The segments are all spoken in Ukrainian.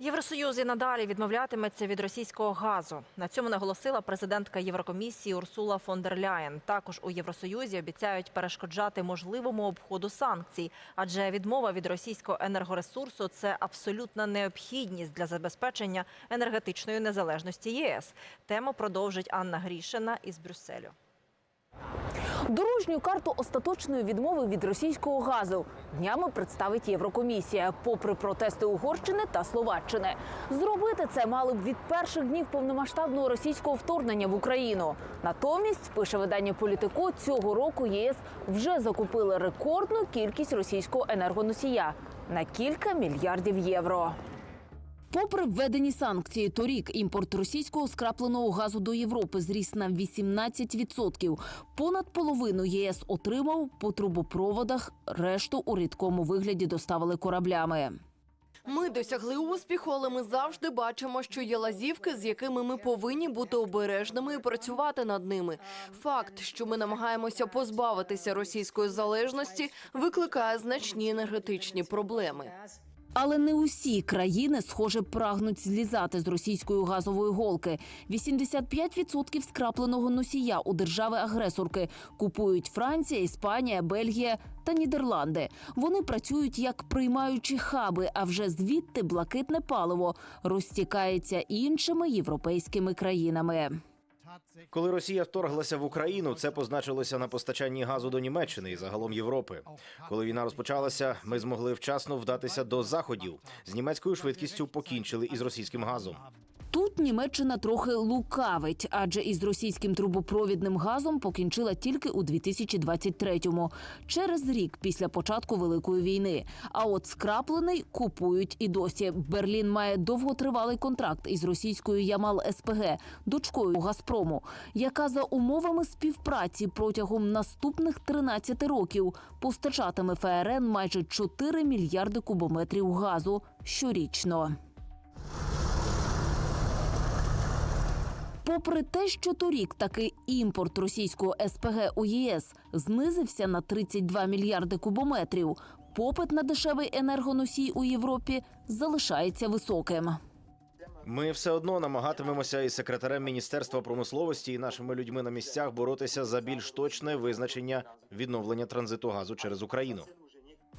Євросоюз і надалі відмовлятиметься від російського газу. На цьому наголосила президентка Єврокомісії Урсула фон дер Ляєн. Також у Євросоюзі обіцяють перешкоджати можливому обходу санкцій, адже відмова від російського енергоресурсу це абсолютна необхідність для забезпечення енергетичної незалежності ЄС. Тему продовжить Анна Грішина із Брюсселю. Дорожню карту остаточної відмови від російського газу днями представить Єврокомісія, попри протести Угорщини та Словаччини. Зробити це мали б від перших днів повномасштабного російського вторгнення в Україну. Натомість, пише видання політику, цього року ЄС вже закупили рекордну кількість російського енергоносія на кілька мільярдів євро. Попри введені санкції, торік імпорт російського скрапленого газу до Європи зріс на 18%. Понад половину єС отримав по трубопроводах, решту у рідкому вигляді доставили кораблями. Ми досягли успіху, але ми завжди бачимо, що є лазівки, з якими ми повинні бути обережними і працювати над ними. Факт, що ми намагаємося позбавитися російської залежності, викликає значні енергетичні проблеми. Але не усі країни, схоже, прагнуть злізати з російської газової голки. 85% скрапленого носія у держави-агресорки купують Франція, Іспанія, Бельгія та Нідерланди. Вони працюють як приймаючі хаби, а вже звідти блакитне паливо розтікається іншими європейськими країнами. Коли Росія вторглася в Україну, це позначилося на постачанні газу до Німеччини і загалом Європи. Коли війна розпочалася, ми змогли вчасно вдатися до заходів. З німецькою швидкістю покінчили із російським газом. Тут Німеччина трохи лукавить, адже із російським трубопровідним газом покінчила тільки у 2023-му, через рік після початку великої війни. А от скраплений купують і досі. Берлін має довготривалий контракт із російською Ямал СПГ, дочкою Газпрому, яка за умовами співпраці протягом наступних 13 років постачатиме ФРН майже 4 мільярди кубометрів газу щорічно. Попри те, що торік таки імпорт російського СПГ у ЄС знизився на 32 мільярди кубометрів, попит на дешевий енергоносій у Європі залишається високим. Ми все одно намагатимемося із секретарем міністерства промисловості і нашими людьми на місцях боротися за більш точне визначення відновлення транзиту газу через Україну.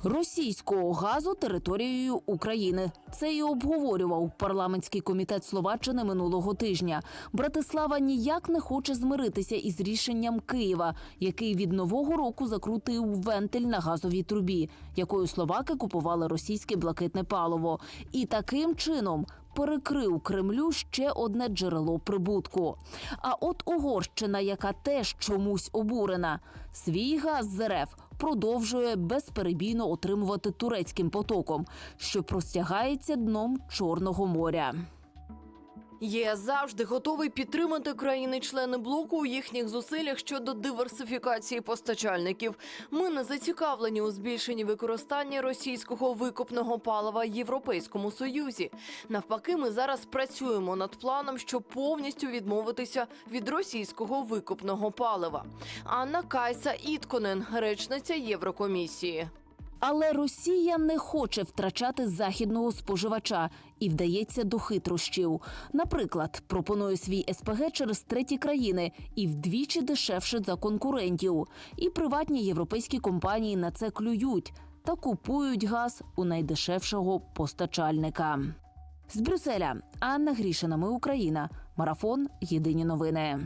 Російського газу територією України це і обговорював парламентський комітет Словаччини минулого тижня. Братислава ніяк не хоче змиритися із рішенням Києва, який від нового року закрутив вентиль на газовій трубі, якою словаки купували російське блакитне паливо, і таким чином. Перекрив Кремлю ще одне джерело прибутку. А от Угорщина, яка теж чомусь обурена, свій газ з РФ продовжує безперебійно отримувати турецьким потоком, що простягається дном Чорного моря. ЄС завжди готовий підтримати країни-члени блоку у їхніх зусиллях щодо диверсифікації постачальників. Ми не зацікавлені у збільшенні використання російського викопного палива Європейському Союзі. Навпаки, ми зараз працюємо над планом, щоб повністю відмовитися від російського викопного палива. Анна Кайса Ітконен, речниця Єврокомісії. Але Росія не хоче втрачати західного споживача і вдається до хитрощів. Наприклад, пропонує свій СПГ через треті країни і вдвічі дешевше за конкурентів. І приватні європейські компанії на це клюють та купують газ у найдешевшого постачальника. З Брюсселя Анна Грішина. Ми Україна. Марафон. Єдині новини.